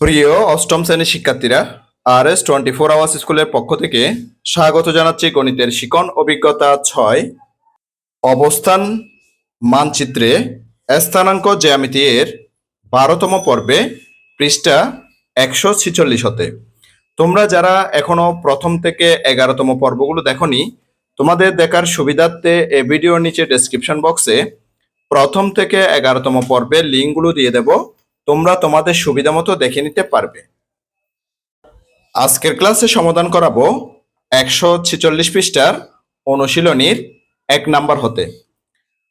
প্রিয় অষ্টম শ্রেণির শিক্ষার্থীরা R S twenty four hours স্কুলের পক্ষ থেকে স্বাগত জানাচ্ছি গণিতের শিকন অভিজ্ঞতা ছয়, অবস্থান, মানচিত্রে স্থানাঙ্ক জ্যামিতি এর বারোতম পর্বে পৃষ্ঠা একশো ছিচল্লিশ হতে। তোমরা যারা এখনও প্রথম থেকে এগারোতম পর্বগুলো দেখনি, তোমাদের দেখার সুবিধার্থে এ ভিডিওর নিচে ডেসক্রিপশন বক্সে প্রথম থেকে এগারোতম পর্বের লিঙ্কগুলো দিয়ে দেব। তোমরা তোমাদের সুবিধা মতো দেখে নিতে পারবে। আজকের ক্লাসে সমাধান করাবো একশো ছেচল্লিশ পৃষ্ঠার অনুশীলনীর এক নাম্বার হতে।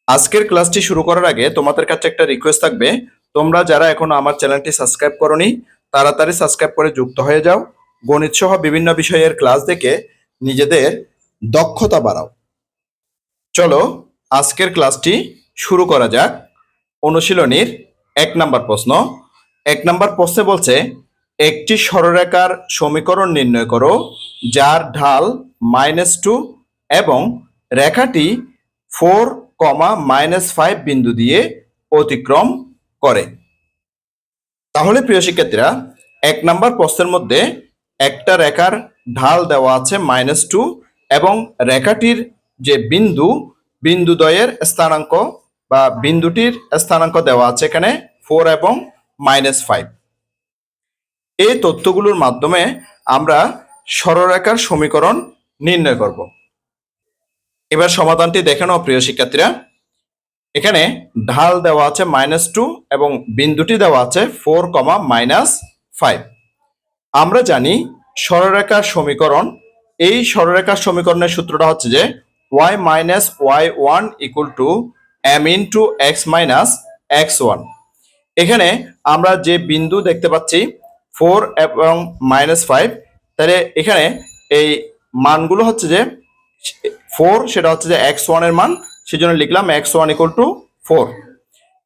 আজকের ক্লাসটি শুরু করার আগে তোমাদের কাছে একটা রিকোয়েস্ট থাকবে। তোমরা যারা এখনও আমার চ্যানেলটি সাবস্ক্রাইব করনি, তাড়াতাড়ি সাবস্ক্রাইব করে যুক্ত হয়ে যাও। গণিত সহ বিভিন্ন বিষয়ের ক্লাস দেখে নিজেদের দক্ষতা বাড়াও। চলো আজকের ক্লাসটি শুরু করা যাক। অনুশীলনীর এক নাম্বার প্রশ্ন। এক নাম্বার প্রশ্নে বলছে, একটি সরলরেখার সমীকরণ নির্ণয় করো, যার ঢাল মাইনাস টু এবং রেখাটি ফোর কমা মাইনাস ফাইভ বিন্দু দিয়ে অতিক্রম করে। তাহলে প্রিয় শিক্ষার্থীরা, এক নাম্বার প্রশ্নের মধ্যে একটা রেখার ঢাল দেওয়া আছে মাইনাস টু এবং রেখাটির যে বিন্দু, বিন্দুদ্বয়ের স্থানাঙ্ক বা বিন্দুটির স্থানাঙ্ক দেওয়া আছে এখানে ফোর এবং মাইনাস ফাইভ এই তথ্যগুলোর মাধ্যমে আমরা সরলরেখার সমীকরণ নির্ণয় করব। এবার সমাধানটি দেখে নাও, প্রিয় শিক্ষার্থীরা। এখানে ঢাল দেওয়া আছে মাইনাস টু এবং বিন্দুটি দেওয়া আছে ফোর কমা মাইনাস ফাইভ আমরা জানি সরলরেখার সমীকরণ, এই সরলরেখার সমীকরণের সূত্রটা হচ্ছে যে y minus y one equal to m into x minus x one এখানে আমরা যে বিন্দু দেখতে পাচ্ছি ফোর এবং মাইনাস ফাইভ তাহলে এখানে এই মানগুলো হচ্ছে যে ফোর সেটা হচ্ছে যে এক্স ওয়ানের মান, সেজন্য লিখলাম x one equal to four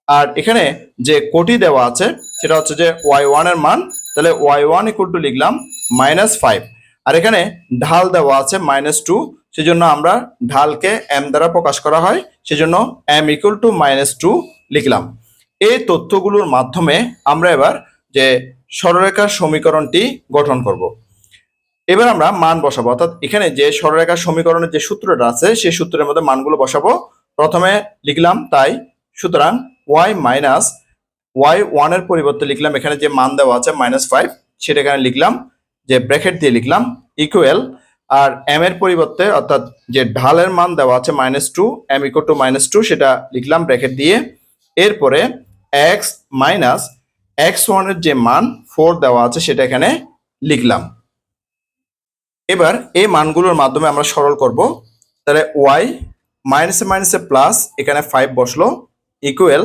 আর এখানে যে কোটি দেওয়া আছে, সেটা হচ্ছে যে ওয়াই ওয়ানের মান, তাহলে ওয়াই ওয়ান ইকুয়াল টু লিখলাম মাইনাস ফাইভ আর এখানে ঢাল দেওয়া আছে মাইনাস টু সেজন্য আমরা ঢালকে এম দ্বারা প্রকাশ করা হয়, সেজন্য m equal to minus two লিখলাম। এই তথ্যগুলোর মাধ্যমে আমরা এবার যে সরলরেখার সমীকরণটি গঠন করব। এবার আমরা মান বসাবো। অর্থাৎ এখানে যে সরলরেখার সমীকরণের যে সূত্রটা আছে, সেই সূত্রের মধ্যে মানগুলো বসাবো। প্রথমে লিখলাম তাই, সুতরাং ওয়াই মাইনাস ওয়াই ওয়ানের পরিবর্তে লিখলাম, এখানে যে মান দেওয়া আছে মাইনাস ফাইভ সেটা এখানে লিখলাম, যে ব্র্যাকেট দিয়ে লিখলাম ইকুয়াল আর এম এর পরিবর্তে অর্থাৎ যে ঢালের মান দেওয়া আছে minus two m equal to minus two সেটা লিখলাম ব্র্যাকেট দিয়ে। এরপরে এক্স মাইনাস এক্স ওয়ানের যে মান ফোর দেওয়া আছে সেটা এখানে লিখলাম। এবার এই মানগুলোর মাধ্যমে আমরা সরল করব। তাহলে ওয়াই মাইনাসে মাইনাসে প্লাস এখানে ফাইভ বসল ইকুয়াল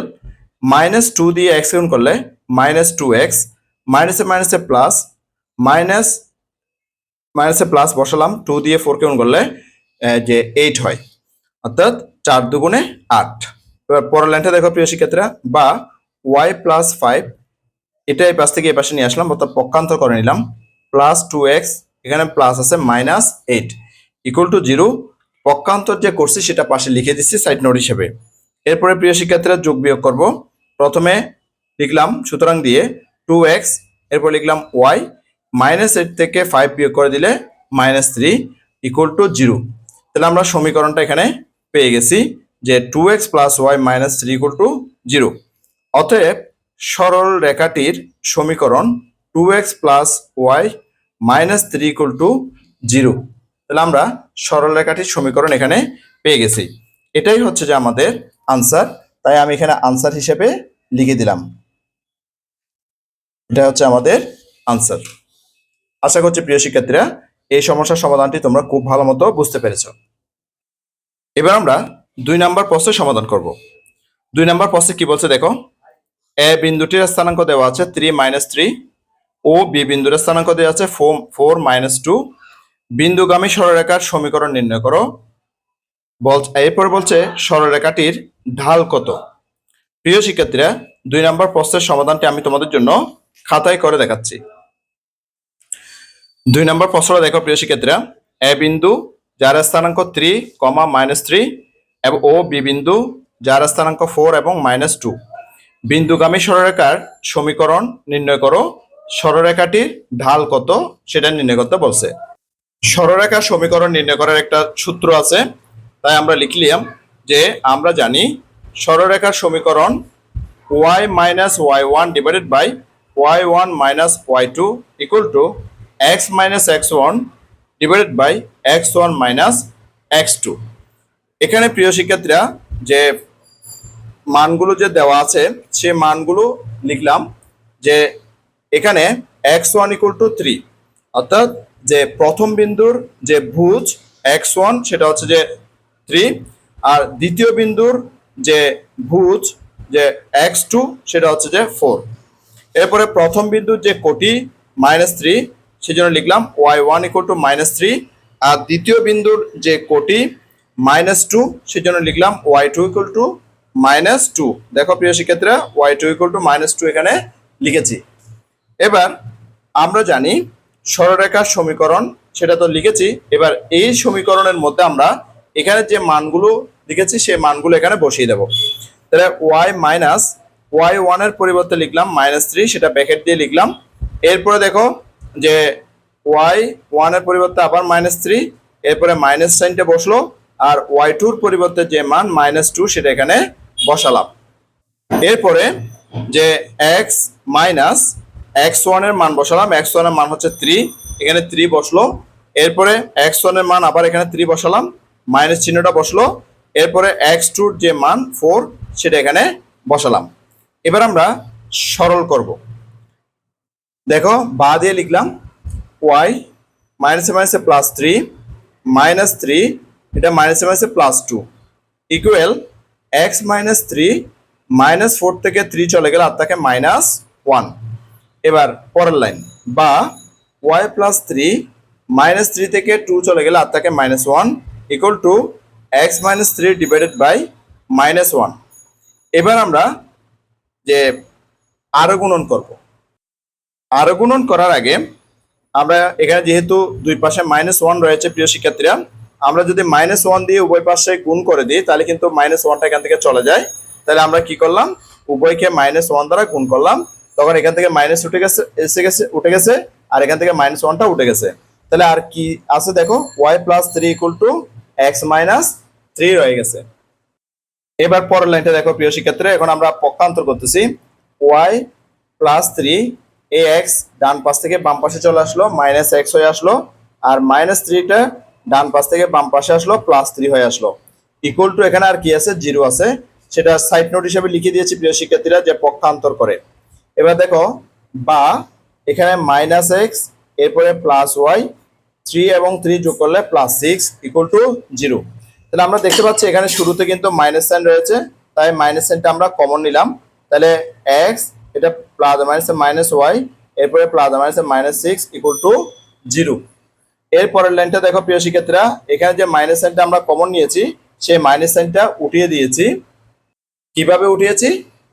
মাইনাস টু দিয়ে এক্স গুণ করলে মাইনাস টু এক্স মাইনাসে মাইনাসে প্লাস মাইনাস মাইনাসে প্লাস বসালাম টু দিয়ে ফোর গুণ করলে যে এইট হয়। অর্থাৎ চার দুগুণে আট। এবার পরের লাইনটা দেখো প্রিয় শিক্ষার্থীরা, বা ওয়াই প্লাস ফাইভ এটা এই পাশ থেকে এই পাশে নিয়ে আসলাম, অর্থাৎ পক্ষান্তর করে নিলাম প্লাস টু এক্স এখানে প্লাস আছে minus eight equal to zero পক্ষান্তর যে করছি সেটা পাশে লিখে দিচ্ছি সাইড নোট হিসেবে। এরপরে প্রিয় শিক্ষার্থীরা যোগ বিয়োগ করব। প্রথমে লিখলাম, সুতরাং দিয়ে টু এক্স এরপর লিখলাম ওয়াই মাইনাস এইট থেকে ফাইভ বিয়োগ করে দিলে minus three equal to zero তাহলে আমরা সমীকরণটা এখানে পেয়ে গেছি যে two x plus y minus three equal to zero অতএব সরল রেখাটির সমীকরণ two x plus y minus three equal to zero তাহলে আমরা সরল রেখাটির সমীকরণ এখানে পেয়ে গেছি। এটাই হচ্ছে যে আমাদের আনসার তাই আমি এখানে আনসার হিসেবে লিখে দিলাম। এটা হচ্ছে আমাদের আনসার আশা করছি প্রিয় শিক্ষার্থীরা, এই সমস্যার সমাধানটি তোমরা খুব ভালো মতো বুঝতে পেরেছ। এবার আমরা দুই নাম্বার প্রশ্নের সমাধান করব। দুই নাম্বার প্রশ্নে কি বলছে দেখো? এ বিন্দুটির স্থানাঙ্ক দেওয়া আছে থ্রি মাইনাস থ্রি ও বি বিন্দুর স্থানাঙ্ক দেওয়া আছে ফোর মাইনাস টু বিন্দুগামী সরলরেখার সমীকরণ নির্ণয় করো। বল এরপর বলছে সরলরেখাটির ঢাল কত? প্রিয় শিক্ষার্থীরা, দুই নম্বর প্রশ্নের সমাধানটি আমি তোমাদের জন্য খাতায় করে দেখাচ্ছি। দুই নম্বর প্রশ্নটা দেখো, প্রিয় শিক্ষার্থীরা। এ বিন্দু, যার স্থানাঙ্ক থ্রি কমা মাইনাস থ্রি এবং ও বি বিন্দু, যার স্থানাঙ্ক ফোর এবং মাইনাস টু বিন্দুগামী সরলরেখার সমীকরণ নির্ণয় করো। সরলরেখাটির ঢাল কত, সেটা নির্ণয় করতে বলছে। সরলরেখার সমীকরণ নির্ণয় করার একটা সূত্র আছে, তাই আমরা লিখলাম যে আমরা জানি সরলরেখার সমীকরণ y minus y one divided by y one minus y two equal to x minus x one divided by x one minus x two এখানে প্রিয় শিক্ষার্থীরা, যে মানগুলো যে দেওয়া আছে সে মানগুলো লিখলাম যে এখানে x one equal to three অর্থাৎ যে প্রথম বিন্দুর যে ভুজ এক্স ওয়ান সেটা হচ্ছে যে থ্রি আর দ্বিতীয় বিন্দুর যে ভুজ যে এক্স টু সেটা হচ্ছে যে ফোর এরপরে প্রথম বিন্দুর যে কোটি মাইনাস থ্রি সেজন্য লিখলাম y one equal to minus three আর দ্বিতীয় বিন্দুর যে কোটি মাইনাস টু সেজন্য লিখলাম y two equal to minus two দেখো প্রিয় শিক্ষার্থীরা y two equal to minus two এখানে লিখেছি। এবার আমরা জানি সরলরেখার সমীকরণ, সেটা তো লিখেছি। এবার এই সমীকরণের মধ্যে আমরা এখানে যে মানগুলো লিখেছি, সেই মানগুলো এখানে বসিয়ে দেব। তাহলে ওয়াই মাইনাস ওয়াই ওয়ানের পরিবর্তে লিখলাম মাইনাস থ্রি সেটা ব্যাকেট দিয়ে লিখলাম। এরপরে দেখো যে ওয়াই ওয়ানের পরিবর্তে আবার মাইনাস থ্রি এরপরে মাইনাস সাইনটা বসল, আর ওয়াই টুর পরিবর্তে যে মান মাইনাস টু সেটা এখানে বসালাম। এরপরে যে এক্স মাইনাস এক্স ওয়ানের মান বসালাম এক্স ওয়ানের মান হচ্ছে থ্রি এখানে থ্রি বসল, এরপরে এক্স ওয়ানের মান আবার এখানে থ্রি বসালাম মাইনাস চিহ্নটা বসল, এরপরে এক্স টুর যে মান ফোর সেটা এখানে বসালাম। এবার আমরা সরল করব। দেখো, বা দিয়ে লিখলাম ওয়াই মাইনাসে মাইনাসে প্লাস থ্রি মাইনাস থ্রি এটা মাইনাসে মাইনাসে plus two equal x minus three minus four থেকে থ্রি চলে গেলে আর থাকে মাইনাস ওয়ান এবার পরের লাইন বা y plus three minus three থেকে টু চলে গেলে আর থাকে minus one equal to x minus three divided by minus one এবার আমরা যে আরও গুণন করব। আরও গুণন করার আগে আমরা এখানে যেহেতু দুই পাশে মাইনাস ওয়ান রয়েছে, প্রিয় শিক্ষার্থীরা, আমরা যদি মাইনাস ওয়ান দিয়ে উভয় পাশে গুণ করে দিই, তাহলে কিন্তু মাইনাস ওয়ানটা এখান থেকে চলে যায়। তাহলে আমরা কি করলাম? উভয়কে মাইনাস ওয়ান দ্বারা গুণ করলাম। তখন এখান থেকে মাইনাস উঠে গেছে, এসে গেছে, উঠে গেছে, আর এখান থেকে মাইনাস ওয়ানটা উঠে গেছে। তাহলে আর কি আছে দেখো? Y plus three equal to x minus three রয়ে গেছে। এবার পরের লাইনটা দেখো, প্রিয় শিক্ষার্থীরা, এখন আমরা পক্ষান্তর করতেছি। ওয়াই প্লাস থ্রি এ এক্স ডান পাশ থেকে বাম পাশে চলে আসলো মাইনাস এক্স হয়ে আসলো, আর মাইনাস থ্রিটা ডান পাশ থেকে বাম পাশে আসলো প্লাস থ্রি হয়ে আসলো। ইকুয়াল টু এখানে আর কি আছে? জিরো আছে। সেটা সাইড নোট হিসেবে লিখে দিয়েছি প্রিয় শিক্ষার্থীরা, যে পক্ষান্তর করে। এবার দেখো, বা এখানে মাইনাস এক্স এরপরে প্লাস ওয়াই থ্রি এবং থ্রি যোগ করলে plus six equal to zero তাহলে আমরা দেখতে পাচ্ছি এখানে শুরুতে কিন্তু মাইনাস সাইন রয়েছে, তাই মাইনাস সাইনটা আমরা কমন নিলাম। তাহলে এক্স এটা প্লাস মাইনাস মাইনাস ওয়াই এরপরে plus minus minus six equal to zero এর পরের লাইনটা দেখো প্রিয় শিক্ষার্থীরা, এখানে যে মাইনাস সাইনটা আমরা কমন নিয়েছি, সেই মাইনাস সাইনটা উঠিয়ে দিয়েছি। কীভাবে উঠিয়েছি?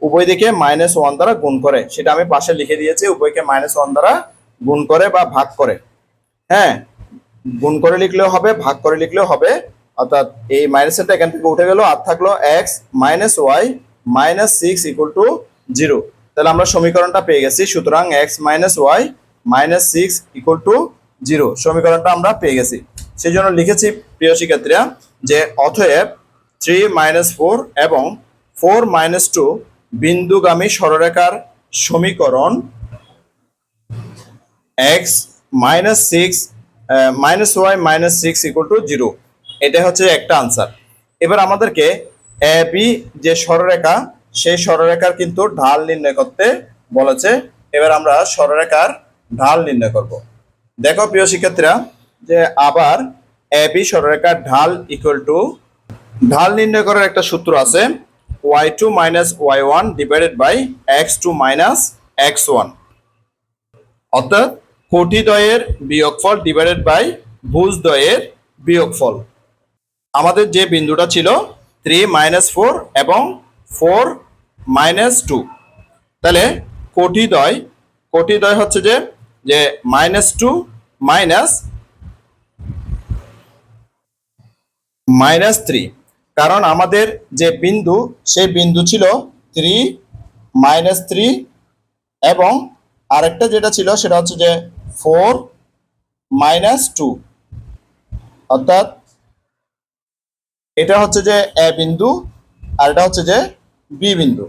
উভয় দিকে মাইনাস ওয়ান দ্বারা গুণ করে। সেটা আমি পাশে লিখে দিয়েছি, উভয়কে মাইনাস ওয়ান দ্বারা গুণ করে বা ভাগ করে। হ্যাঁ গুণ করে লিখলেও হবে, ভাগ করে লিখলেও হবে। অর্থাৎ এই মাইনাসটা এখান থেকে উঠে গেল, আর থাকল x minus y minus six equal to zero তাহলে আমরা সমীকরণটা পেয়ে গেছি, সুতরাং x minus y minus six equal to zero সমীকরণটা আমরা পেয়ে গেছি। সেই জন্য লিখেছি, প্রিয় শিক্ষার্থীরা, যে অতএব থ্রি মাইনাস ফোর এবং ফোর মাইনাস টু বিন্দুগামী সরলরেখার সমীকরণ x minus six minus y minus six equal to zero এটা হচ্ছে একটা আনসার এবার আমাদেরকে এ বি যে সরলরেখা সেই সরলরেখার কিন্তু ঢাল নির্ণয় করতে বলেছে। এবার আমরা সরলরেখার ঢাল নির্ণয় করব। দেখো প্রিয় শিক্ষার্থীরা, যে আবার এ বি সরলরেখার ঢাল ইকুয়াল টু ঢাল নির্ণয় করার একটা সূত্র আছে। Y two minus y one divided by x two minus x one অর্থাৎ কোটিদ্বয়ের বিয়োগফল ডিভাইডেড বাই ভুজদ্বয়ের বিয়োগফল। আমাদের যে বিন্দুটা ছিল থ্রি মাইনাস ফোর এবং ফোর মাইনাস টু। তাহলে কোটিদ্বয় কোটিদ্বয় হচ্ছে যে যে minus two minus minus three. কারণ আমাদের যে বিন্দু, সেই বিন্দু ছিল থ্রি মাইনাস থ্রি এবং আরেকটা যেটা ছিল সেটা হচ্ছে যে ফোর মাইনাস টু। অর্থাৎ এটা হচ্ছে যে এ বিন্দু, আর এটা হচ্ছে যে বি বিন্দু।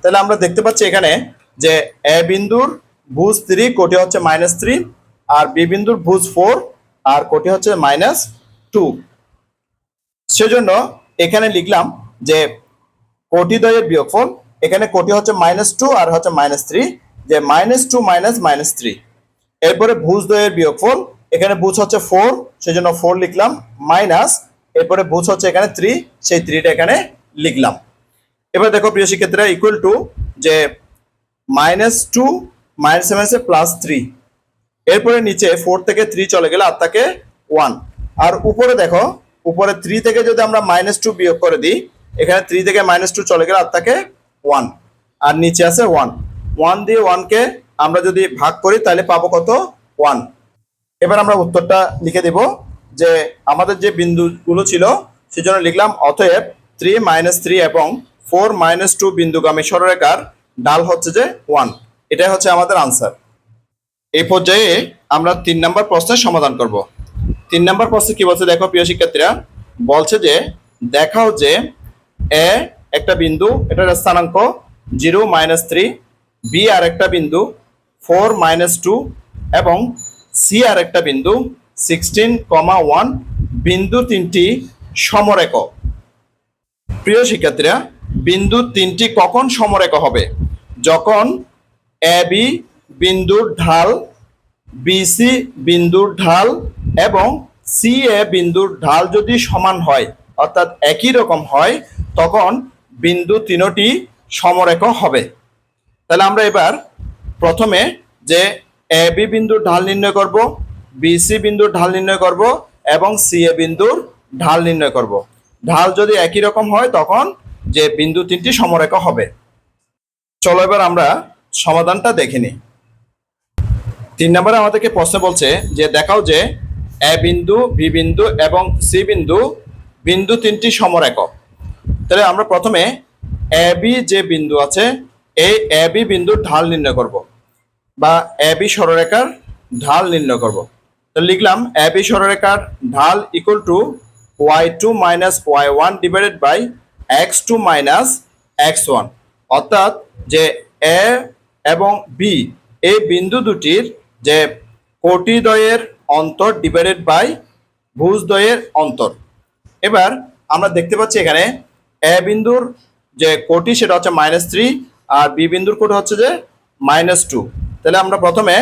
তাহলে আমরা দেখতে পাচ্ছি এখানে যে এ বিন্দুর ভুজ থ্রি কোটি হচ্ছে মাইনাস থ্রি আর বি বিন্দুর ভুজ ফোর আর কোটি হচ্ছে মাইনাস টু সেজন্য এখানে লিখলাম যে কোটি দ্বয়ের বিয়োগফল, এখানে কোটি হচ্ছে মাইনাস টু আর হচ্ছে মাইনাস থ্রি যে minus two minus minus three এরপরে ভুজ দ্বয়ের বিয়োগফল, এখানে ভুজ হচ্ছে ফোর সেজন্য ফোর লিখলাম মাইনাস এরপরে ভুজ হচ্ছে এখানে থ্রি সেই থ্রিটা এখানে লিখলাম। এবার দেখো প্রিয় শিক্ষার্থীরা ইকুয়াল টু যে মাইনাস টু মাইনাস মাইনাসে প্লাস থ্রি এরপরে নিচে ফোর থেকে থ্রি চলে গেলে আর থাকে ওয়ান আর উপরে দেখো, উপরে থ্রি থেকে যদি আমরা মাইনাস টু বিয়োগ করে দিই, এখানে থ্রি থেকে মাইনাস টু চলে গেলে আর থাকে ওয়ান আর নিচে আছে ওয়ান ওয়ান দিয়ে ওয়ানকে আমরা যদি ভাগ করি, তাহলে পাবো কত? ওয়ান এবার আমরা উত্তরটা লিখে দেব, যে আমাদের যে বিন্দুগুলো ছিল, সেজন্য লিখলাম, অতএব থ্রি মাইনাস থ্রি এবং ফোর মাইনাস টু বিন্দুগামী সরলরেখার ডাল হচ্ছে যে ওয়ান। এটাই হচ্ছে আমাদের আনসার। এই পর্যায়ে আমরা তিন নম্বর প্রশ্নের সমাধান করব। তিন নম্বর প্রশ্নে কি বলছে দেখো প্রিয় শিক্ষার্থীরা? বলছে যে, দেখাও যে এ একটা বিন্দু, এটার স্থানাঙ্ক জিরো মাইনাস থ্রি, বি আর একটা বিন্দু, ফোর মাইনাস টু, এবং সি আর একটা বিন্দু, সিক্সটিন কমা ওয়ান, বিন্দু তিনটি সমরেখ। প্রিয় শিক্ষার্থীরা বিন্দু তিনটি কখন সমরেখ হবে? যখন এ, বি বিন্দুর ঢাল বিসি বিন্দুর ঢাল এবং সি, এ বিন্দুর ঢাল যদি সমান হয়, অর্থাৎ একই রকম হয়, তখন বিন্দু তিনটি সমরেখ হবে। তাহলে আমরা এবার প্রথমে যে এ, বি বিন্দুর ঢাল নির্ণয় করব বিসি বিন্দুর ঢাল নির্ণয় করব এবং সি, এ বিন্দুর ঢাল নির্ণয় করব। ঢাল যদি একই রকম হয়, তখন যে বিন্দু তিনটি সমরেখ হবে। চলো এবার আমরা সমাধানটা দেখে নিই। তিন নম্বরে আমাদেরকে প্রশ্ন বলছে যে, দেখাও যে, এ বিন্দু, বি বিন্দু এবং সি বিন্দু বিন্দু তিনটি সমরেখ। তাহলে আমরা প্রথমে এ, বি যে বিন্দু আছে, এই এ, বি বিন্দুর ঢাল নির্ণয় করব বা এ, বি সরলরেখার ঢাল নির্ণয় করব। তো লিখলাম এ, বি সরলরেখার ঢাল equal to y two minus y one divided by x two minus x one অর্থাৎ যে এ এবং বি এই বিন্দু দুটির যে কোটিদ্বয়ের অন্তর ডিভাইডেড বাই ভুজদ্বয়ের অন্তর। এবার আমরা দেখতে পাচ্ছি এখানে এ বিন্দুর যে কোটি সেটা হচ্ছে মাইনাস থ্রি আর বি বিন্দুর কোটি হচ্ছে যে মাইনাস টু তাহলে আমরা প্রথমে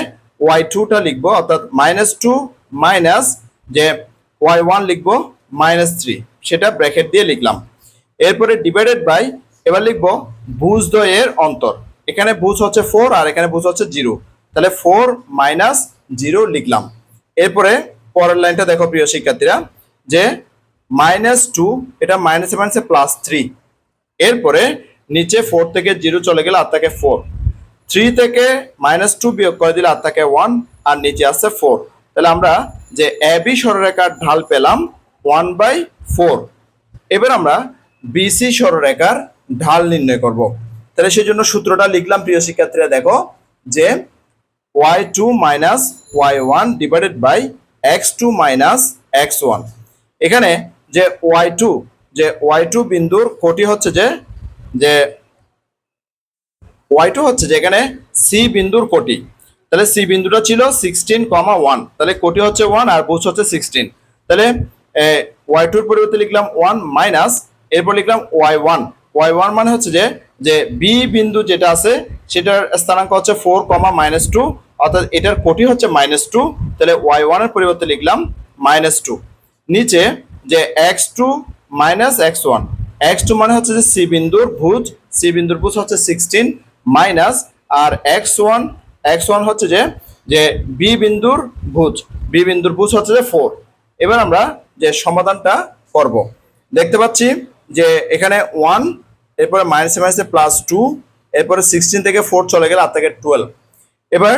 ওয়াই টুটা লিখব, অর্থাৎ মাইনাস টু মাইনাস যে ওয়াই ওয়ান লিখব মাইনাস থ্রি সেটা ব্র্যাকেট দিয়ে লিখলাম। এরপরে ডিভাইডেড বাই এবার লিখব ভুজদ্বয়ের অন্তর। এখানে ভুজ হচ্ছে ফোর আর এখানে ভুজ হচ্ছে জিরো তাহলে ফোর মাইনাস জিরো লিখলাম। এরপরে পরের লাইনটা দেখো প্রিয় শিক্ষার্থীরা, যে মাইনাস টু এটা মাইনাসে মাইনাসে প্লাস থ্রি এরপরে নিচে ফোর থেকে জিরো চলে গেলে আর থাকে ফোর থ্রি থেকে মাইনাস টু বিয়োগ করে দিলে আর থাকে ওয়ান আর নিচে আসছে ফোর তাহলে আমরা যে এবি সরলরেখার ঢাল পেলাম ওয়ান বাই ফোর এবার আমরা বিসি সরলরেখার ঢাল নির্ণয় করব। তাহলে সেই জন্য সূত্রটা লিখলাম, প্রিয় শিক্ষার্থীরা, দেখো যে y two minus y one divided by x two minus x one এখানে যে ওয়াই টু যে ওয়াই টু বিন্দুর কোটি হচ্ছে যে যে ওয়াই টু হচ্ছে যে এখানে সি বিন্দুর কোটি। তাহলে সি বিন্দুটা ছিল সিক্সটিন কমা ওয়ান তাহলে কোটি হচ্ছে ওয়ান আর বুঝ হচ্ছে সিক্সটিন তাহলে ওয়াই টুর পরিবর্তে লিখলাম ওয়ান মাইনাস এরপর লিখলাম ওয়াই ওয়ান ওয়াই ওয়ান মানে হচ্ছে যে যে বি বিন্দু যেটা আছে, সেটার স্থানাঙ্ক হচ্ছে ফোর কমা মাইনাস টু অর্থাৎ এটার কোটি হচ্ছে মাইনাস টু তাহলে ওয়াই ওয়ানের পরিবর্তে লিখলাম মাইনাস টু নিচে যে x two minus x one x two মানে হচ্ছে যে সি বিন্দুর ভুজ সি বিন্দুর ভুজ হচ্ছে সিক্সটিন মাইনাস আর এক্স ওয়ান এক্স ওয়ান হচ্ছে যে যে বি বিন্দুর ভুজ বি বিন্দুর ভুজ হচ্ছে যে ফোর এবার আমরা যে সমাধানটা করব, দেখতে পাচ্ছি? যে এখানে ওয়ান এরপরে মাইনাসে মাইনাসে প্লাস টু এরপরে সিক্সটিন থেকে ফোর চলে গেলে আর থেকে টুয়েলভ এবার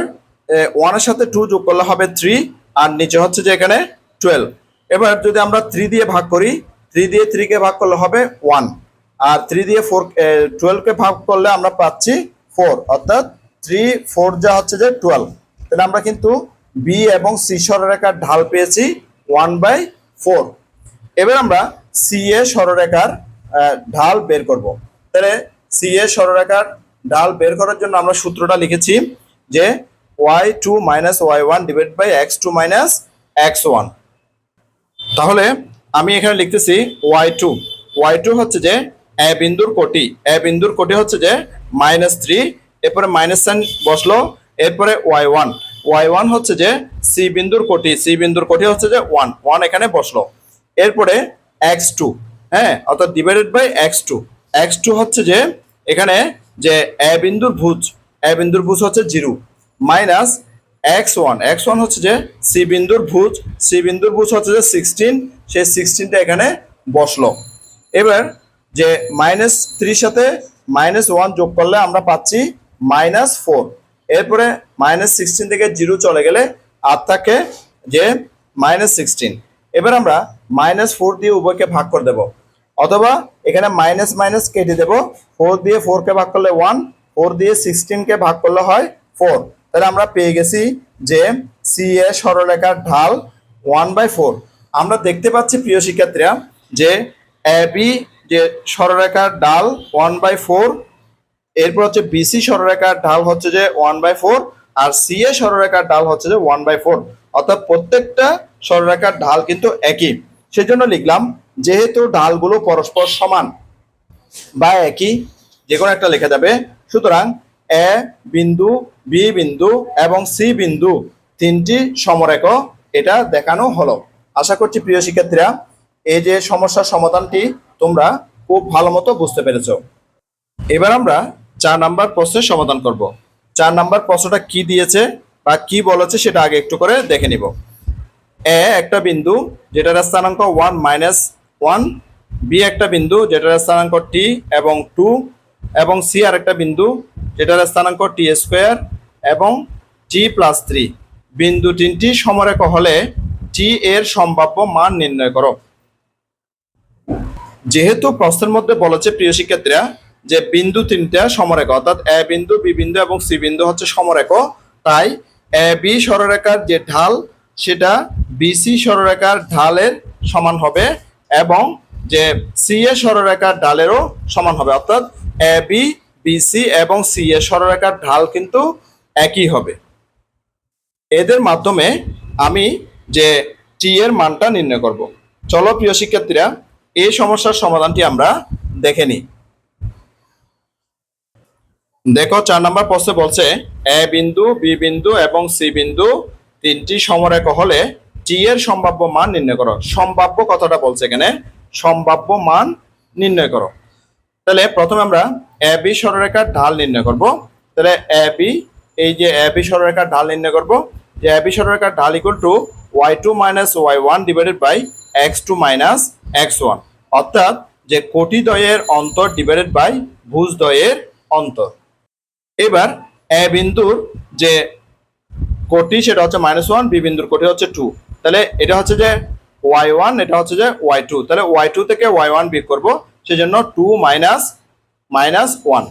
ওয়ানের সাথে টু যোগ করলে হবে থ্রি আর নিচে হচ্ছে যে এখানে টুয়েলভ এবার যদি আমরা থ্রি দিয়ে ভাগ করি থ্রি দিয়ে থ্রিকে ভাগ করলে হবে ওয়ান আর থ্রি দিয়ে ফোর টুয়েলভকে ভাগ করলে আমরা পাচ্ছি ফোর অর্থাৎ থ্রি ফোর যা হচ্ছে যে টুয়েলভ তাহলে আমরা কিন্তু বি এবং সি সরলরেখার ঢাল পেয়েছি ওয়ান বাই ফোর এবার আমরা সি এ সরলরেখার ঢাল বের করব। তাহলে সি এ সরলরেখার ঢাল বের করার জন্য আমরা সূত্রটা লিখেছি যে y two minus y one divide by x two minus x one তাহলে আমি এখানে লিখতেছি ওয়াই টু ওয়াই টু হচ্ছে যে এ বিন্দুর কোটি। এ বিন্দুর কোটি হচ্ছে যে মাইনাস থ্রি এরপরে মাইনাস সাইন বসল, এরপরে ওয়াই ওয়ান ওয়াই ওয়ান হচ্ছে যে সি বিন্দুর কোটি। সি বিন্দুর কোটি হচ্ছে যে ওয়ান ওয়ান এখানে বসল। এরপরে এক্স টু হ্যাঁ? অর্থাৎ divided by x two x two হচ্ছে যে, এখানে যে এ বিন্দুর ভুজ, এ বিন্দুর ভুজ হচ্ছে zero minus x one x one হচ্ছে যে সি বিন্দুর ভুজ সি বিন্দুর ভুজ হচ্ছে যে সিক্সটিন সেই সিক্সটিনটা এখানে বসল। এবার যে মাইনাস থ্রির সাথে মাইনাস ওয়ান যোগ করলে আমরা পাচ্ছি মাইনাস ফোর এরপরে মাইনাস সিক্সটিন থেকে জিরো চলে গেলে আর থাকে যে মাইনাস সিক্সটিন এবার আমরা মাইনাস ফোর দিয়ে উভয়কে ভাগ করে দেব। অথবা এখানে মাইনাস মাইনাস কেটে দেব। ফোর দিয়ে ফোরকে ভাগ করলে ওয়ান ফোর দিয়ে সিক্সটিনকে ভাগ করলে হয় ফোর তাহলে আমরা পেয়ে গেছি যে সি এ সরলরেখার ঢাল ওয়ান বাই ফোর আমরা দেখতে পাচ্ছি প্রিয় শিক্ষার্থীরা যে বি যে সরলরেখার ডাল ওয়ান বাই ফোর এরপর হচ্ছে বিসি সরলরেখার ঢাল হচ্ছে যে ওয়ান বাই ফোর আর সি এ সরলরেখার ঢাল হচ্ছে যে ওয়ান বাই ফোর অর্থাৎ প্রত্যেকটা সরলরেখার ঢাল কিন্তু একই। সেজন্য লিখলাম, যেহেতু ঢালগুলো পরস্পর সমান বা একই যে কোনো একটা লেখা যাবে সুতরাং এ বিন্দু, বি বিন্দু এবং সি বিন্দু তিনটি সমরেখ এটা দেখানো হলো। আশা করছি প্রিয় শিক্ষার্থীরা, এই যে সমস্যার সমাধানটি তোমরা খুব ভালো মতো বুঝতে পেরেছ। এবার আমরা চার নাম্বার প্রশ্নের সমাধান করব। চার নাম্বার প্রশ্নটা কি দিয়েছে বা কি বলেছে সেটা আগে একটু করে দেখে নিব। এ একটা বিন্দু, যেটার স্থানাঙ্ক ওয়ান মাইনাস ওয়ান বি একটা বিন্দু, যেটার স্থানাঙ্ক টি এবং টু এবং সি আর একটা বিন্দু, যেটার স্থানাঙ্ক টি স্কোয়ার এবং টি প্লাস থ্রি বিন্দু তিনটি সমরেখ হলে টি এর সম্ভাব্য মান নির্ণয় করো। যেহেতু প্রশ্নের মধ্যে বলেছে প্রিয় শিক্ষার্থীরা যে বিন্দু তিনটা সমরেখ, অর্থাৎ এ বিন্দু, বি বিন্দু এবং সি বিন্দু হচ্ছে সমরেখ, তাই এ বি সরলরেখার যে ঢাল সেটা বিসি সরলরেখার ঢালের সমান হবে এবং যে সি এ সরলরেখার ঢালেরও সমান হবে। অর্থাৎ এ বি বিসি এবং সি এ সরলরেখার ঢাল কিন্তু একই হবে। এদের মাধ্যমে আমি যে টি এর মানটা নির্ণয় করব। চলো প্রিয় শিক্ষার্থীরা এই সমস্যার সমাধানটি আমরা দেখে নিই। দেখো, চার নম্বর প্রশ্নে বলছে এ বিন্দু বি বিন্দু এবং সি বিন্দু তিনটি সমরেখ হলে টি এর সম্ভাব্য মান নির্ণয় করো। সম্ভাব্য কথাটা বলছে এখানে, সম্ভাব্য মান নির্ণয় করো। তাহলে প্রথমে আমরা এ বি সরলরেখার ঢাল নির্ণয় করব। তাহলে এ বি এই যে এ বি সরলরেখার ঢাল নির্ণয় করব। যে এ বি সরলরেখার ঢাল equal to y two minus y one divided by x two minus x one অর্থাৎ যে কোটি দ্বয়ের অন্তর ডিভাইডেড বাই ভুজ দ্বয়ের অন্তর। এবার এ বিন্দুর যে কোটি, সেটা হচ্ছে মাইনাস ওয়ান বি বিন্দুর কোটি হচ্ছে টু তাহলে এটা হচ্ছে যে ওয়াই ওয়ান এটা হচ্ছে যে ওয়াই টু তাহলে ওয়াই টু থেকে ওয়াই ওয়ান বিয়োগ করব, সেজন্য টু মাইনাস মাইনাস ওয়ান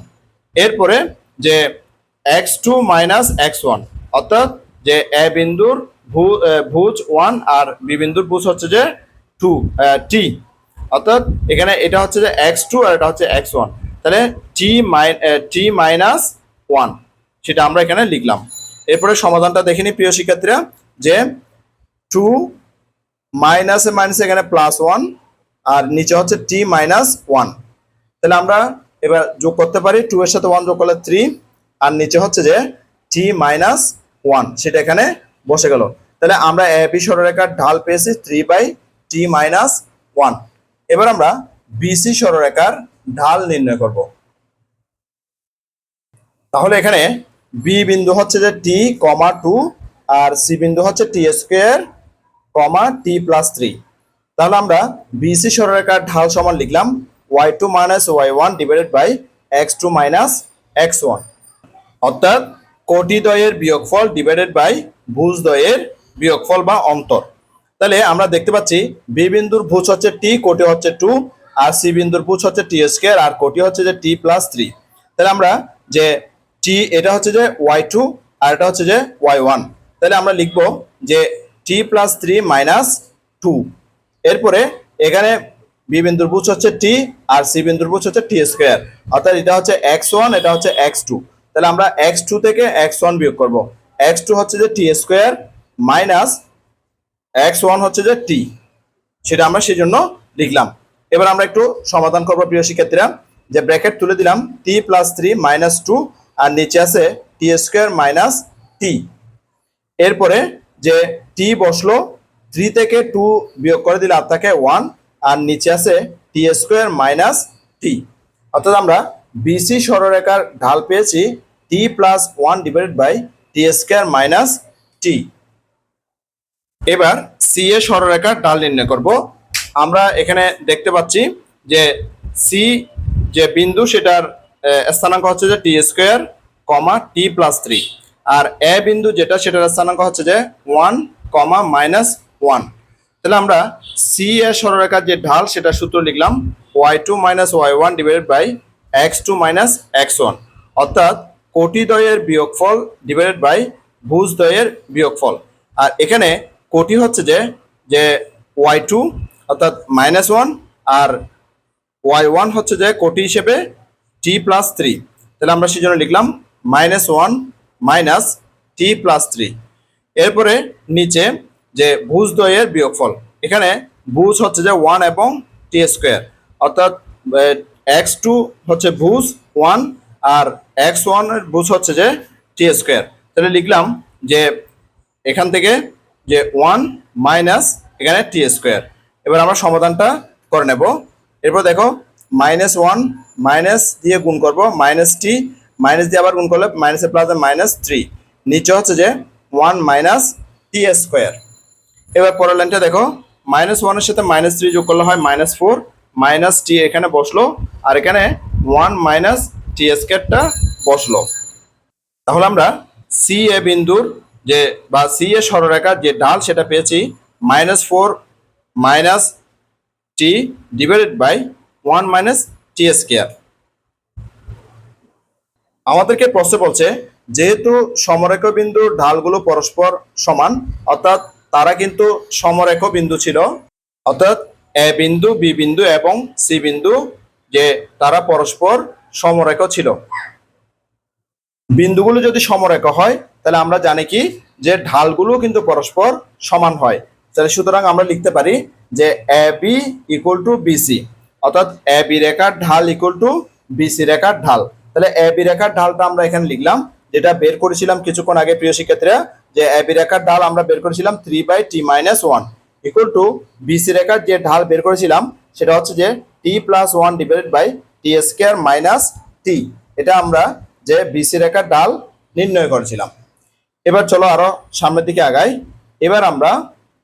এরপরে যে x two minus x one অর্থাৎ যে এ বিন্দুর ভু ভুজ ওয়ান আর বি বিন্দুর ভুজ হচ্ছে যে টু টি অর্থাৎ এখানে এটা হচ্ছে যে এক্স টু আর এটা হচ্ছে এক্স ওয়ান তাহলে টি মাই টি মাইনাস ওয়ান সেটা আমরা এখানে লিখলাম। এরপরে সমাধানটা দেখে নিই প্রিয় শিক্ষার্থীরা, যে টু মাইনাসে মাইনাসে এখানে প্লাস ওয়ান আর নিচে হচ্ছে টি মাইনাস ওয়ান তাহলে আমরা এবার যোগ করতে পারি টু এর সাথে ওয়ান যোগ করলে থ্রি আর নিচে হচ্ছে যে টি মাইনাস ওয়ান সেটা এখানে বসে গেল। তাহলে আমরা এ বি সরলরেখার ঢাল পেয়েছি three by t minus one এবার আমরা বিসি সরলরেখার ঢাল নির্ণয় করব। তাহলে এখানে বি বিন্দু হচ্ছে যে টি কমা টু আর সি বিন্দু হচ্ছে t square comma t plus three তাহলে আমরা বিসি সরলরেখার ঢাল সমান লিখলাম y two minus y one divided by x two minus x one অর্থাৎ কোটি দ্বয়ের বিয়োগফল ডিভাইডেড বাই ভুজ দ্বয়ের বিয়োগফল বা অন্তর। তাহলে আমরা দেখতে পাচ্ছি বি বিন্দুর ভুজ হচ্ছে টি কোটি হচ্ছে টু আর সি বিন্দুর ভুজ হচ্ছে টি স্কোয়ার আর কোটি হচ্ছে যে টি প্লাস থ্রি তাহলে আমরা যে টি এটা হচ্ছে যে ওয়াই টু আর এটা হচ্ছে যে ওয়াই ওয়ান তাহলে আমরা লিখব যে t plus three minus two এরপরে এখানে বি বিন্দুর বুচ হচ্ছে টি আর সি বিন্দুর বুচ হচ্ছে টি স্কোয়ার অর্থাৎ এটা হচ্ছে এক্স ওয়ান এটা হচ্ছে এক্স টু তাহলে আমরা এক্স টু থেকে এক্স ওয়ান বিয়োগ করব। এক্স টু হচ্ছে যে t square minus x one হচ্ছে যে টি সেটা আমরা সেই জন্য লিখলাম। এবার আমরা একটু সমাধান করব, প্রিয় শিক্ষার্থীরা। যে ব্র্যাকেট তুলে দিলাম t plus three minus two আর নিচে আছে টি স্কোয়ার মাইনাস টি এরপরে যে টি বসল থ্রি থেকে টু বিয়োগ করে দিলে আর থাকে ওয়ান আর নিচে আছে টি স্কোয়ার মাইনাস টি অর্থাৎ আমরা বিসি সরলরেখার ঢাল পেয়েছি t plus one divided by t square minus t এবার সি এ সরলরেখার ঢাল নির্ণয় করব। আমরা এখানে দেখতে পাচ্ছি যে সি যে বিন্দু সেটার স্থানাঙ্ক হচ্ছে যে t square comma t plus three. R A বিন্দু যেটা, সেটার স্থানাঙ্ক হচ্ছে যে ওয়ান কমা মাইনাস ওয়ান। তাহলে আমরা সি এর সরলরেখার যে ঢাল সেটা সূত্র লিখলাম y two minus y one divided by x two minus x one অর্থাৎ কোটিদ্বয়ের বিয়োগফল ডিভাইডেড বাই ভুজদ্বয়ের বিয়োগফল। আর এখানে কোটি হচ্ছে যে যে ওয়াই টু অর্থাৎ মাইনাস ওয়ান আর ওয়াই ওয়ান হচ্ছে যে কোটি হিসেবে টি প্লাস থ্রি তাহলে আমরা সেই জন্য লিখলাম minus one minus t plus three এরপরে নিচে যে ভুজ দ্বয়ের বিয়োগফল, এখানে ভুজ হচ্ছে যে ওয়ান এবং টি স্কোয়ার অর্থাৎ এক্স টু হচ্ছে ভুজ ওয়ান আর এক্স ওয়ানের ভুজ হচ্ছে যে টি স্কোয়ার তাহলে লিখলাম যে এখান থেকে যে ওয়ান মাইনাস এখানে টি স্কোয়ার এবার আমরা সমাধানটা করে নেব। এরপর দেখো মাইনাস ওয়ান, মাইনাস দিয়ে গুণ করব, মাইনাস টি, মাইনাস দিয়ে আবার গুণ করলে মাইনাসে প্লাস মাইনাস থ্রি নিচে হচ্ছে যে ওয়ান মাইনাস টি স্কোয়ার এবার পরের লাইনটা দেখো, মাইনাস ওয়ানের সাথে মাইনাস থ্রি যোগ করলে হয় মাইনাস ফোর মাইনাস টি এখানে বসল, আর এখানে ওয়ান মাইনাস টি স্কোয়ারটা বসল। তাহলে আমরা সি এ বিন্দুর যে, বা সি এ সরলরেখার যে ঢাল সেটা পেয়েছি, minus four minus T divided by one minus T square. আমাদেরকে প্রশ্ন বলছে, যেহেতু সমরেখ বিন্দুর ঢালগুলো পরস্পর সমান, অর্থাৎ তারা কিন্তু সমরেখ বিন্দু ছিল, অর্থাৎ এ বিন্দু, বি বিন্দু এবং সি বিন্দু যে তারা পরস্পর সমরেখ ছিল। বিন্দুগুলো যদি সমরেখ হয়, তাহলে আমরা জানি কি? যে ঢালগুলো কিন্তু পরস্পর সমান হয়। তাহলে সুতরাং আমরা লিখতে পারি যে A B equal to BC অর্থাৎ এ বি রেখার ঢাল ইকুয়াল টু বিসি রেখার ঢাল। তাহলে এ বি রেখার ঢালটা আমরা এখানে লিখলাম, যেটা বের করেছিলাম কিছুক্ষণ আগে প্রিয় শিক্ষার্থীরা, যে এ বি রেখার ঢাল আমরা বের করেছিলাম three by T minus one equal to BC রেখার যে ঢাল বের করেছিলাম, সেটা হচ্ছে যে T plus one divided by T square minus T এটা আমরা যে বিসি রেখার ঢাল নির্ণয় করেছিলাম। এবার চলো আরও সামনের দিকে আগাই। এবার আমরা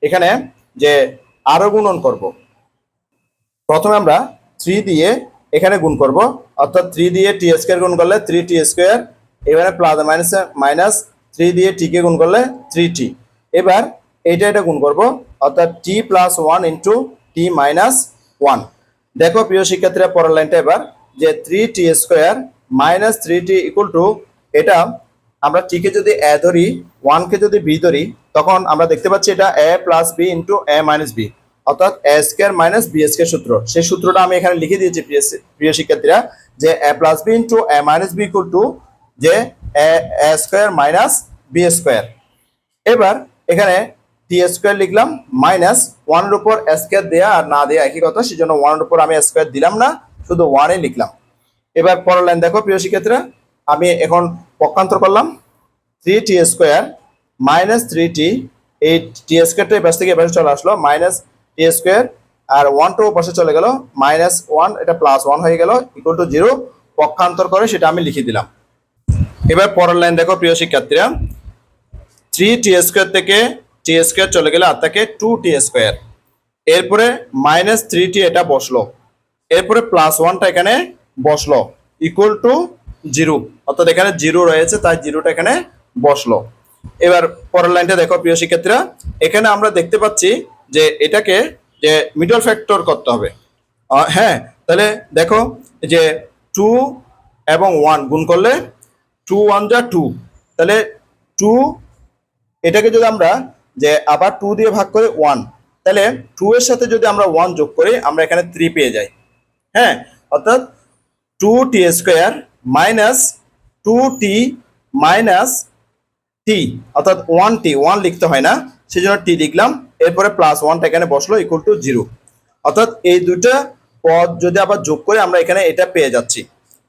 এখানে যে আরও গুণন করব। প্রথমে আমরা থ্রি দিয়ে এখানে গুণ করব। অর্থাৎ থ্রি দিয়ে টি স্কোয়ার গুণ করলে থ্রি টি স্কোয়ার এবারে প্লাস মাইনাস মাইনাস থ্রি দিয়ে টি কে গুণ করলে থ্রি টি এবার এইটা এটা গুণ করব। অর্থাৎ T plus one into T minus one দেখো প্রিয় শিক্ষার্থীরা পরের লাইনটা এবার, যে three T square minus three T equal to এটা আমরা টিকে যদি এ ধরি ওয়ানকে যদি বি ধরি, তখন আমরা দেখতে পাচ্ছি এটা A plus B into A minus B অর্থাৎ A square minus B square সূত্র। সেই সূত্রটা আমি এখানে লিখে দিয়েছি প্রিয় শিক্ষার্থীরা যে A plus B into A minus B equal to যে A square minus B square এবার এখানে টি স্কোয়ার লিখলাম মাইনাস ওয়ানের উপর স্কোয়ার দেয়া আর না দেয়া একই কথা সেই জন্য ওয়ানের উপর আমি স্কোয়ার দিলাম না, শুধু ওয়ানে লিখলাম। এবার পরের লাইন দেখো প্রিয় শিক্ষার্থীরা আমি এখন পক্ষান্তর করলাম। Three T square minus three T এই টি স্কোয়ারটা এবার থেকে এবার চলে আসলো মাইনাস টি স্কোয়ার আর ওয়ান টু পাশে চলে গেল মাইনাস ওয়ান এটা প্লাস ওয়ান হয়ে গেল ইকুয়াল টু জিরো পক্ষান্তর করে সেটা আমি লিখে দিলাম। এবার পরের লাইন দেখো, প্রিয় শিক্ষার্থীরা। থ্রি টি স্কোয়ার থেকে টি স্কোয়ার চলে গেলে আর থাকে টু টি স্কোয়ার এরপরে মাইনাস থ্রি টি এটা বসল। এরপরে প্লাস ওয়ানটা এখানে বসল ইকুয়াল টু জিরো অর্থাৎ এখানে জিরো রয়েছে, তাই জিরোটা এখানে বসল। এবার পরের লাইনটা দেখো, প্রিয় শিক্ষার্থীরা। এখানে আমরা দেখতে পাচ্ছি যে এটাকে যে মিডল ফ্যাক্টর করতে হবে। হ্যাঁ তাহলে দেখো যে টু এবং ওয়ান গুণ করলে টু ওয়ান যা টু তাহলে টু এটাকে যদি আমরা যে আবার টু দিয়ে ভাগ করে ওয়ান তাহলে টু এর সাথে যদি আমরা ওয়ান যোগ করি, আমরা এখানে থ্রি পেয়ে যাই। হ্যাঁ অর্থাৎ two T square minus two T minus T অর্থাৎ ওয়ান টি ওয়ান লিখতে হয় না সেই জন্য টি লিখলাম এরপরে প্লাস ওয়ানটা এখানে বসল ইকুয়াল টু জিরো অর্থাৎ এই দুটা পদ যদি আবার যোগ করে আমরা এখানে এটা পেয়ে যাচ্ছি।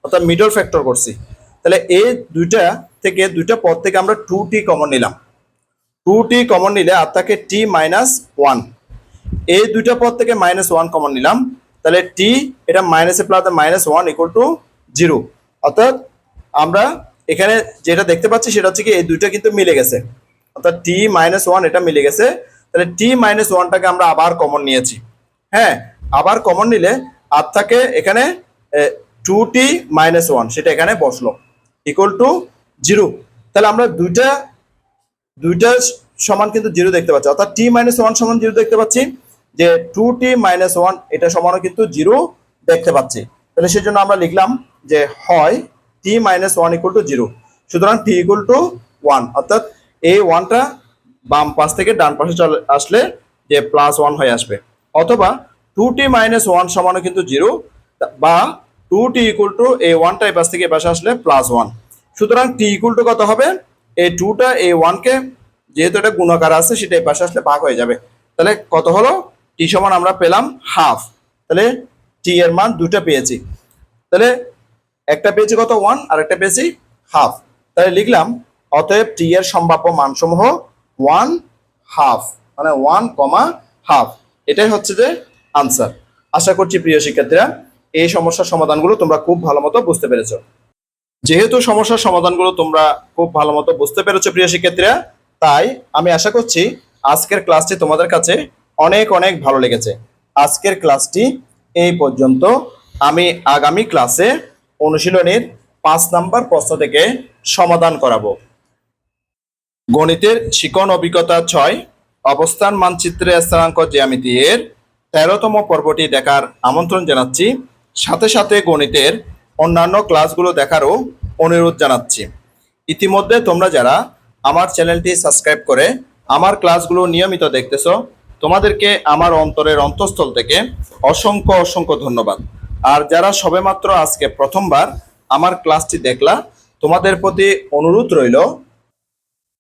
অর্থাৎ মিডল ফ্যাক্টর করছি। তাহলে এই দুইটা থেকে দুইটা পদ থেকে আমরা টু টি কমন নিলাম। টু টি কমন নিলে আর থাকে টি মাইনাস ওয়ান এই দুইটা পদ থেকে মাইনাস ওয়ান কমন নিলাম। তাহলে টি এটা মাইনাসে plus minus one equal to zero অর্থাৎ আমরা এখানে যেটা দেখতে পাচ্ছি সেটা হচ্ছে কি এই দুইটা কিন্তু মিলে গেছে। অর্থাৎ টি মাইনাস ওয়ান এটা মিলে গেছে। তাহলে টি মাইনাস ওয়ানটাকে আমরা আবার কমন নিয়েছি। হ্যাঁ আবার কমন নিলে আর থাকে এখানে টু টি মাইনাস ওয়ান সেটা এখানে বসল। ইকুয়াল টু জিরো তাহলে আমরা দুইটা দুইটা সমান কিন্তু জিরো দেখতে পাচ্ছি। অর্থাৎ টি মাইনাস ওয়ান সমান জিরো দেখতে পাচ্ছি। যে টু টি মাইনাস ওয়ান এটা সমানও কিন্তু জিরো দেখতে পাচ্ছি। তাহলে সেই জন্য আমরা লিখলাম যে হয় T minus one equal to zero সুতরাং টি ইকুয়াল টু ওয়ান অর্থাৎ এই ওয়ানটা বাম পাশ থেকে ডান পাশে চলে আসলে যে প্লাস ওয়ান হয়ে আসবে। অথবা টু টি মাইনাস ওয়ান সমানও কিন্তু জিরো বা টু টি ইকুয়াল টু এই ওয়ানটা এই পাশ থেকে এ পাশে আসলে প্লাস ওয়ান সুতরাং টি ইকুয়াল টু কত হবে? এই টুটা এই ওয়ানকে যেহেতু এটা গুণাকার আছে, সেটা এই পাশে আসলে ভাগ হয়ে যাবে। তাহলে কত হলো? টি সমান আমরা পেলাম হাফ তাহলে টি এর মান দুটো পেয়েছি। তাহলে একটা পেয়েছি কত? ওয়ান আর একটা পেয়েছি হাফ তাহলে লিখলাম, অতএব টি এর সম্ভাব্য মানসমূহ ওয়ান হাফ মানে ওয়ান কমা হাফ এটাই হচ্ছে যে আনসার আশা করছি প্রিয় শিক্ষার্থীরা, এই সমস্যার সমাধানগুলো তোমরা খুব ভালো মতো বুঝতে পেরেছ। যেহেতু সমস্যার সমাধানগুলো তোমরা খুব ভালো মতো বুঝতে পেরেছ প্রিয় শিক্ষার্থীরা, তাই আমি আশা করছি আজকের ক্লাসটি তোমাদের কাছে অনেক অনেক ভালো লেগেছে। আজকের ক্লাসটি এই পর্যন্ত। আমি আগামী ক্লাসে অনুশীলনের পাঁচ নাম্বার প্রশ্ন থেকে সমাধান করাবো। গণিতের শিকন অভিজ্ঞতা ছয়, অবস্থান মানচিত্রে স্থানাঙ্ক জ্যামিতি এর তেরোতম পর্বটি দেখার আমন্ত্রণ জানাচ্ছি। সাথে সাথে গণিতের অন্যান্য ক্লাসগুলো দেখারও অনুরোধ জানাচ্ছি। ইতিমধ্যে তোমরা যারা আমার চ্যানেলটি সাবস্ক্রাইব করে আমার ক্লাসগুলো নিয়মিত দেখতেছ, তোমাদেরকে আমার অন্তরের অন্তঃস্থল থেকে অসংখ্য অসংখ্য ধন্যবাদ। আর যারা সবেমাত্র আজকে প্রথমবার আমার ক্লাসটি দেখলা, তোমাদের প্রতি অনুরোধ রইল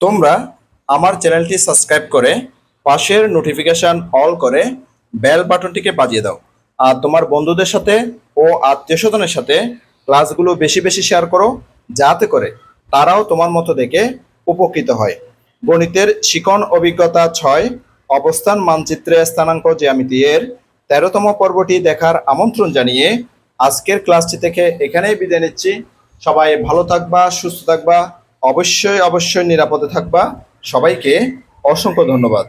তোমরা আমার চ্যানেলটি সাবস্ক্রাইব করে পাশের নোটিফিকেশন অল করে বেল বাটনটিকে বাজিয়ে দাও। আর তোমার বন্ধুদের সাথে ও আত্মীয় স্বজনের সাথে ক্লাসগুলো বেশি বেশি শেয়ার করো, যাতে করে তারাও তোমার মতো দেখে উপকৃত হয়। গণিতের শিকন অভিজ্ঞতা ছয়, অবস্থান মানচিত্রে স্থানাঙ্ক জ্যামিতি এর তেরোতম পর্বটি দেখার আমন্ত্রণ জানিয়ে আজকের ক্লাসটি থেকে এখানেই বিদায় নিচ্ছি। সবাই ভালো থাকবা, সুস্থ থাকবা। অবশ্যই অবশ্যই নিরাপদে থাকবা। সবাইকে অসংখ্য ধন্যবাদ।